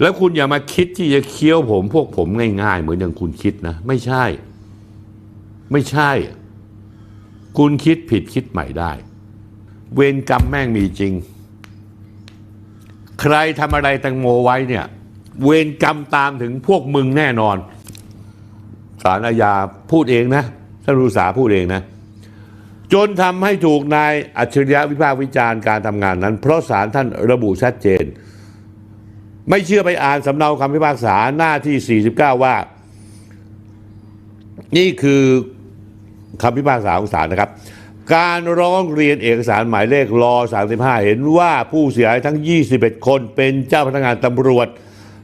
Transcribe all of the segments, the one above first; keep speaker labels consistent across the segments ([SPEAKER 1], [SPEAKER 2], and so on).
[SPEAKER 1] แล้วคุณอย่ามาคิดที่จะเคี้ยวผมพวกผมง่าย ๆ เหมือนอย่างคุณคิดนะ ไม่ใช่ ไม่ใช่ คุณคิดผิดคิดใหม่ได้ เวรกรรมแม่งมีจริง ใครทำอะไรแตงโมไว้เนี่ย เวรกรรมตามถึงพวกมึงแน่นอนสารอาญาพูดเองนะท่านรุษาพูดเองนะ จนทำให้ถูกนายอัจฉริยะวิพากษ์วิจารณ์การทำงานนั้น เพราะศาลท่านระบุชัดเจน ไม่เชื่อไปอ่านสำเนาคำพิพากษาหน้าที่ 49 ว่า นี่คือคำพิพากษาของศาลนะครับ การร้องเรียนเอกสารหมายเลขรอ 35 เห็นว่าผู้เสียหายทั้ง 21 คนเป็นเจ้าพนักงานตำรวจ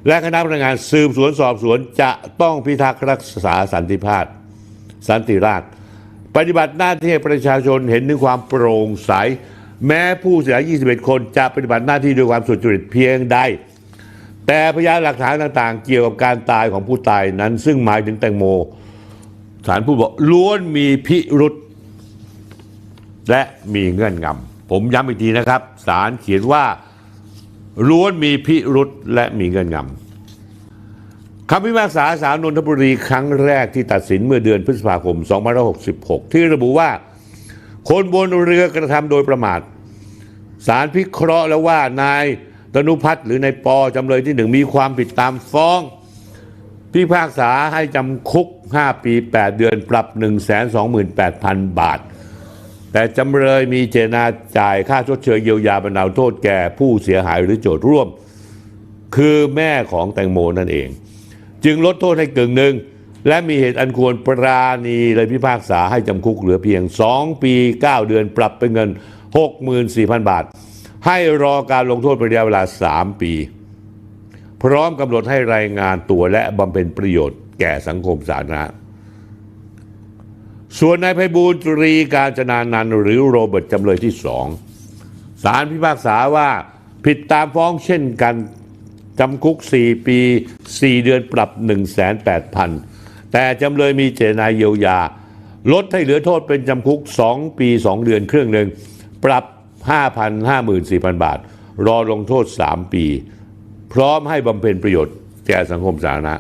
[SPEAKER 1] และคณะพนักงานสืบสวนสอบสวนจะต้องพิทักษ์รักษาสันติภาพสันติราษฎร์ปฏิบัติหน้าที่ให้ประชาชนเห็นถึงความโปร่งใส แม้ผู้เสียหาย 21 คนจะปฏิบัติหน้าที่ด้วยความสุจริตเพียงใด แต่พยานหลักฐานต่างๆ เกี่ยวกับการตายของผู้ตายนั้น ซึ่งหมายถึงแตงโมศาลผู้บอกล้วนมีพิรุษและมีเงื่อนงำผมย้ำอีกทีนะครับศาลเขียนว่าล้วนมีพิรุษและมีเงื่อนงำคำพิพากษาศาลนนทบุรีครั้งแรกที่ตัดสินเมื่อเดือนพฤษภาคม 2566 ที่ระบุว่า คนบนเรือกระทำโดยประมาทศาลพิเคราะห์แล้วว่านาย ตนุพัฒน์หรือในปอจำเลยที่หนึ่งมีความผิดตามฟ้องพิพากษาให้จำคุก 5 ปี 8 เดือนปรับ 128,000 บาท แต่จำเลยมีเจนาจ่ายค่าชดเชยเยียวยาบรรเทาโทษแก่ผู้เสียหายหรือโจทย์ร่วม คือแม่ของแตงโมนั่นเอง จึงลดโทษให้กึ่งหนึ่ง และมีเหตุอันควรปราณีเลยพิพากษาให้จำคุกเหลือเพียง 2 ปี 9 เดือนปรับเป็นเงิน 64,000 บาท ให้รอการลงโทษเป็นระยะเวลา 3 ปี พร้อมกำหนดให้รายงานตัวและบำเพ็ญประโยชน์แก่สังคมสาธารณะส่วนนายไพบูลตรีการจนานันหรือโรเบิร์ตจำเลยที่สองศาลพิพากษาว่าผิดตามฟ้องเช่นกันจำคุก 4 ปี 4 เดือนปรับ 1,800,000 แต่จำเลยมีเจตนาเยียวยา ลดให้เหลือโทษเป็นจำคุก 2 ปี 2 เดือนครึ่งหนึ่ง ปรับ 5,054,000 บาท รอลงโทษ 3 ปี พร้อมให้บำเพ็ญประโยชน์แก่สังคมสาธารณะ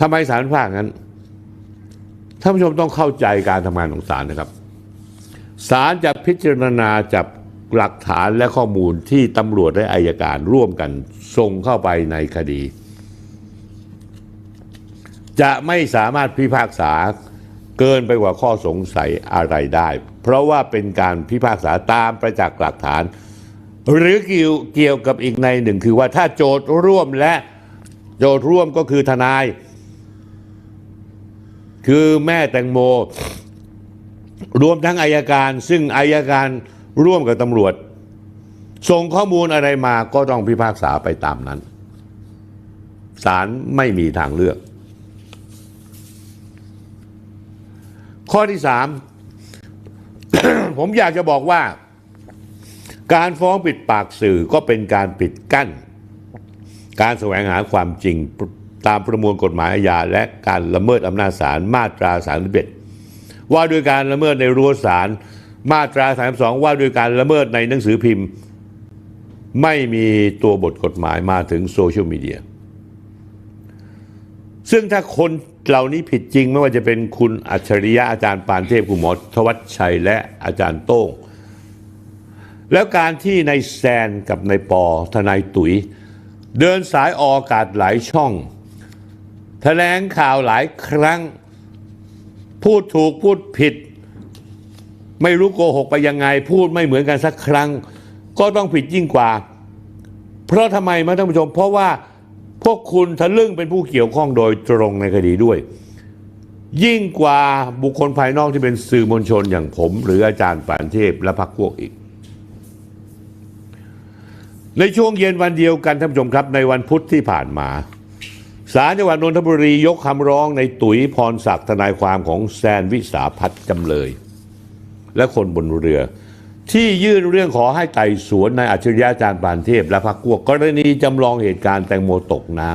[SPEAKER 1] ทำไมศาลพากงั้นท่านผู้ชมต้องเข้าใจการทำงานของศาลนะครับศาลจะพิจารณาจับหลักฐานและข้อมูลที่ตำรวจและอายการร่วมกันส่งเข้าไปในคดี จะไม่สามารถพิพากษา เกินไปกว่าข้อสงสัยอะไรได้ เพราะว่าเป็นการพิพากษาตามประจักษ์หลักฐาน หรือเกี่ยวเกี่ยวกับอีกในหนึ่งคือว่าถ้าโจทย์ร่วมและโจทย์ร่วมก็คือทนาย คือแม่แตงโม รวมทั้งอายการ ซึ่งอายการร่วมกับตำรวจ ส่งข้อมูลอะไรมาก็ต้องพิพากษาไปตามนั้นศาลไม่มีทางเลือก ข้อที่สามผมอยากจะบอกว่า การฟ้องปิดปากสื่อก็เป็นการปิดกั้น การแสวงหาความจริงตามประมวลกฎหมายอาญาและการละเมิดอำนาจศาลมาตรา31ว่าด้วยการละเมิดในรั้วศาลมาตรา32ว่าด้วยการละเมิดในหนังสือพิมพ์ ไม่มีตัวบทกฎหมายมาถึงโซเชียลมีเดียซึ่งถ้าคน เหล่านี้ผิดจริงไม่ว่าจะเป็นคุณอัจฉริยะอาจารย์ปานเทพคุณหมอทวัชชัยและอาจารย์โต้ง แล้วการที่ในายแซนกับนายปอทนายตุ๋ย เดินสายออกอากาศหลายช่องแถลงข่าวหลายครั้ง พูดถูกพูดผิด ไม่รู้โกหกไปยังไง พูดไม่เหมือนกันสักครั้ง ก็ต้องผิดยิ่งกว่า เพราะทำไมมาท่านผู้ชม เพราะว่า วกคุณทะลึ่งเป็นผู้เกี่ยวข้องโดยตรงในคดีด้วย ยิ่งกว่าบุคคลภายนอกที่เป็นสื่อมวลชนอย่างผม หรืออาจารย์ปานเทพและพรรคพวกอีก ในช่วงเย็นวันเดียวกันท่านผู้ชมครับ ในวันพุธที่ผ่านมาศาลจังหวัดนนทบุรียกคำร้องในตุ๋ยพรศักดิ์ทนายความของแซนวิสาพัฒน์จำเลย และคนบนเรือ ที่ยื่นเรื่องขอให้ไต่สวนนายอัจฉริยะอาจารย์ปานเทพ และพรรคพวกกรณีจำลองเหตุการณ์แตงโมตกน้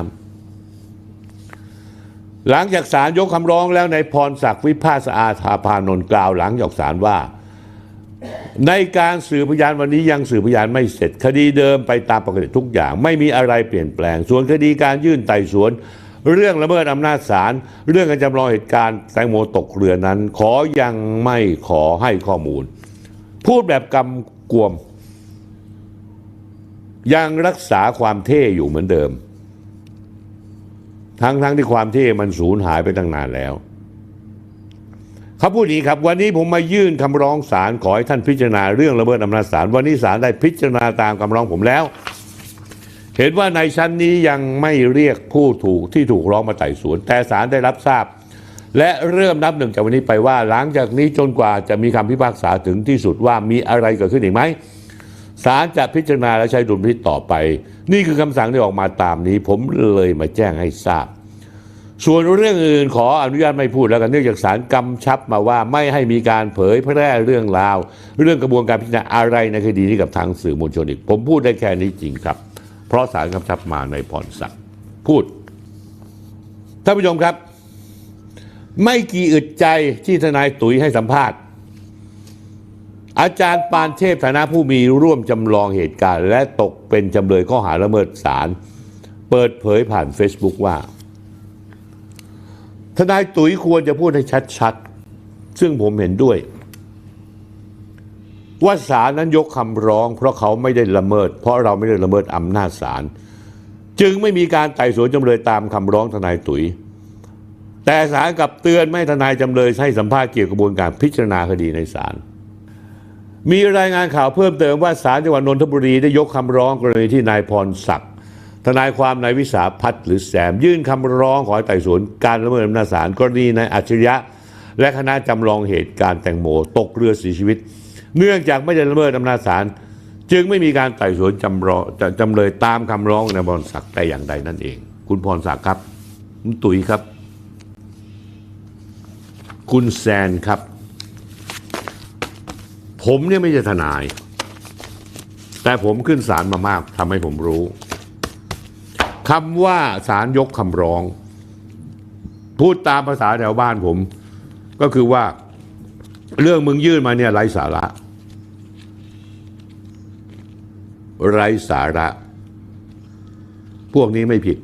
[SPEAKER 1] ำหลังจากศาลยกคำร้องแล้วในายพรศักดิ์วิภาสอาธาพานนท์กล่าวหลังจากศาลว่า ในการสืบพยานวันนี้ยังสืบพยานไม่เสร็จ คดีเดิมไปตามปกติทุกอย่าง ไม่มีอะไรเปลี่ยนแปลง ส่วนคดีการยื่นไต่สวนเรื่องละเมิดอำนาจศาลเรื่องการจำลองเหตุการณ์แตงโมตกเรือนั้น ขอยังไม่ขอให้ข้อมูล พูดแบบกำกวม ยังรักษาความเท่อยู่เหมือนเดิม ทั้งทั้งที่ความเท่มันสูญหายไปตั้งนานแล้วเขาพูดนี้ครับวันนี้ผมมายื่นคำร้องศาลขอให้ท่านพิจารณาเรื่องละเมิดอำนาจศาลวันนี้ศาลได้พิจารณาตามคำร้องผมแล้ว เห็นว่าในชั้นนี้ยังไม่เรียกผู้ถูกที่ถูกร้องมาไต่สวน แต่ศาลได้รับทราบ และเริ่มนับหนึ่งจากวันนี้ไปว่า หลังจากนี้จนกว่าจะมีคำพิพากษาถึงที่สุดว่ามีอะไรเกิดขึ้นอีกไหมศาลจะพิจารณาและใช้ดุลพินิจต่อไป นี่คือคำสั่งที่ออกมาตามนี้ ผมเลยมาแจ้งให้ทราบ ส่วนเรื่องอื่นขออนุญาตไม่พูดแล้วกันเนื่องจากศาลกำชับมาว่าไม่ให้มีการเผยแพร่เรื่องราว เรื่องกระบวนการพิจารณาอะไรในคดีนี้กับทางสื่อมวลชนอีก ผมพูดได้แค่นี้จริงครับ เพราะศาลกำชับมาในพรศักดิ์พูดท่านผู้ชมครับ ไม่กี่อึดใจที่ทนายตุ๋ยให้สัมภาษณ์ อาจารย์ปานเทพฐานะผู้มีร่วมจำลองเหตุการณ์ และตกเป็นจำเลยข้อหาละเมิดศาลเปิดเผยผ่าน Facebook ว่า ทนายตุ๋ยควรจะพูดให้ชัดๆ ซึ่งผมเห็นด้วย ว่าศาลนั้นยกคำร้อง เพราะเขาไม่ได้ละเมิด เพราะเราไม่ได้ละเมิดอำนาจศาลจึงไม่มีการไต่สวนจำเลยตามคำร้องทนายตุ๋ย แต่ศาลกับเตือนไม่ทนายจำเลยให้สัมภาษณ์เกี่ยวกับกระบวนการพิจารณาคดีในศาลมีรายงานข่าวเพิ่มเติมว่าศาลจังหวัดนนทบุรีได้ยกคำร้องกรณีที่นายพรศักดิ์ทนายความนายวิสาพัฒน์หรือแสม ยื่นคำร้องขอให้ไต่สวนการละเมิดอำนาจศาลกรณีนายอัจฉริยะ และคณะจำลองเหตุการณ์แตงโมตกเรือเสียชีวิต เนื่องจากไม่ได้ละเมิดอำนาจศาลจึงไม่มีการไต่สวนจำรองจะจำเลยตามคำร้องนายพรศักดิ์แต่อย่างใดนั่นเอง คุณพรศักดิ์ครับคุณตุ๋ยครับ คุณแซนครับ ผมเนี่ยไม่ใช่ทนาย แต่ผมขึ้นศาลมามากทำให้ผมรู้คำว่าศาลยกคำร้อง พูดตามภาษาแถวบ้านผม ก็คือว่าเรื่องมึงยื่นมาเนี่ยไร้สาระ ไร้สาระ พวกนี้ไม่ผิด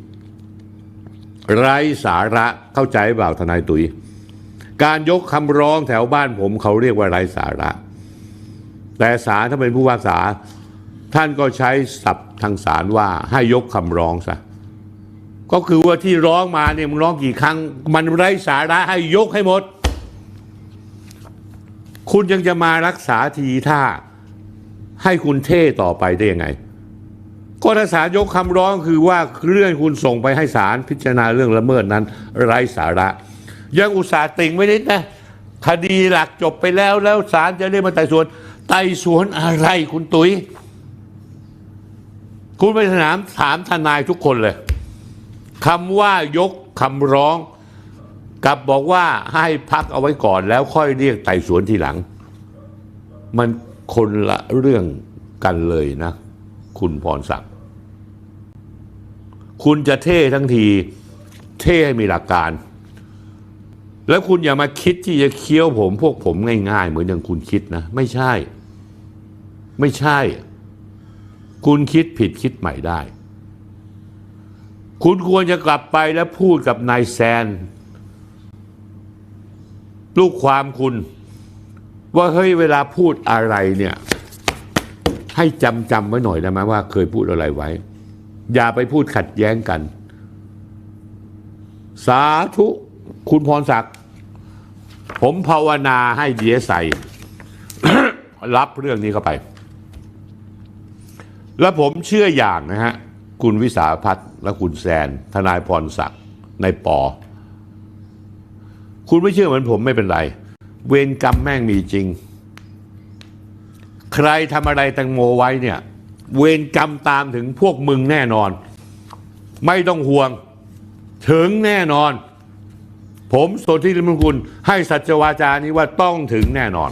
[SPEAKER 1] ไร้สาระเข้าใจเปล่าทนายตุย การยกคำร้องแถวบ้านผมเขาเรียกว่าไร้สาระ แต่ศาลถ้าเป็นผู้พิากษา ท่านก็ใช้ศัพท์ทางศาลว่าให้ยกคำร้องซะก็คือว่าที่ร้องมาเนี่ยมึงร้องกี่ครั้ง มันไร้สาระให้ยกให้หมด คุณยังจะมารักษาทีท่าให้คุณเท่ต่อไปได้ยังไง ก็ถ้าศาลยกคำร้องคือว่าเรื่องคุณส่งไปให้ศาลพิจารณาเรื่องละเมิดนั้น ไร้สาระ ยังอุตส่าห์ติ่งไว้นิดนะ คดีหลักจบไปแล้วแล้วศาลจะเรียกมาไต่สวน ไต่สวนอะไรคุณตุยคุณไปถามถามทนายทุกคนเลยคำว่ายกคำร้องกับบอกว่าให้พักเอาไว้ก่อนแล้วค่อยเรียกไต่สวนทีหลัง มันคนละเรื่องกันเลยนะ คุณพรศักดิ์คุณจะเท่ทั้งที เท่ให้มีหลักการ แล้วคุณอย่ามาคิดที่จะเคี้ยวผมพวกผมง่าย ๆ เหมือนอย่างคุณคิดนะ ไม่ใช่ ไม่ใช่ คุณคิดผิดคิดใหม่ได้ คุณควรจะกลับไปแล้วพูดกับนายแซน ลูกความคุณ ว่าเฮ้ยเวลาพูดอะไรเนี่ย ให้จำจำไว้หน่อยได้ไหมว่าเคยพูดอะไรไว้ อย่าไปพูดขัดแย้งกัน สาธุ คุณพรศักดิ์ผมภาวนาให้ดียใส่รับเรื่องนี้เข้าไป แล้วผมเชื่ออย่างนะฮะ คุณวิสาพัฒน์และคุณแซน ทนายพรศักดิ์ในปอ คุณไม่เชื่อเหมือนผมไม่เป็นไร เวรกรรมแม่งมีจริง ใครทำอะไรแตงโมไว้เนี่ย เวรกรรมตามถึงพวกมึงแน่นอน ไม่ต้องห่วง ถึงแน่นอน ผมสนที่ริมงคุณ ให้สัจวาจานี้ว่าต้องถึงแน่นอน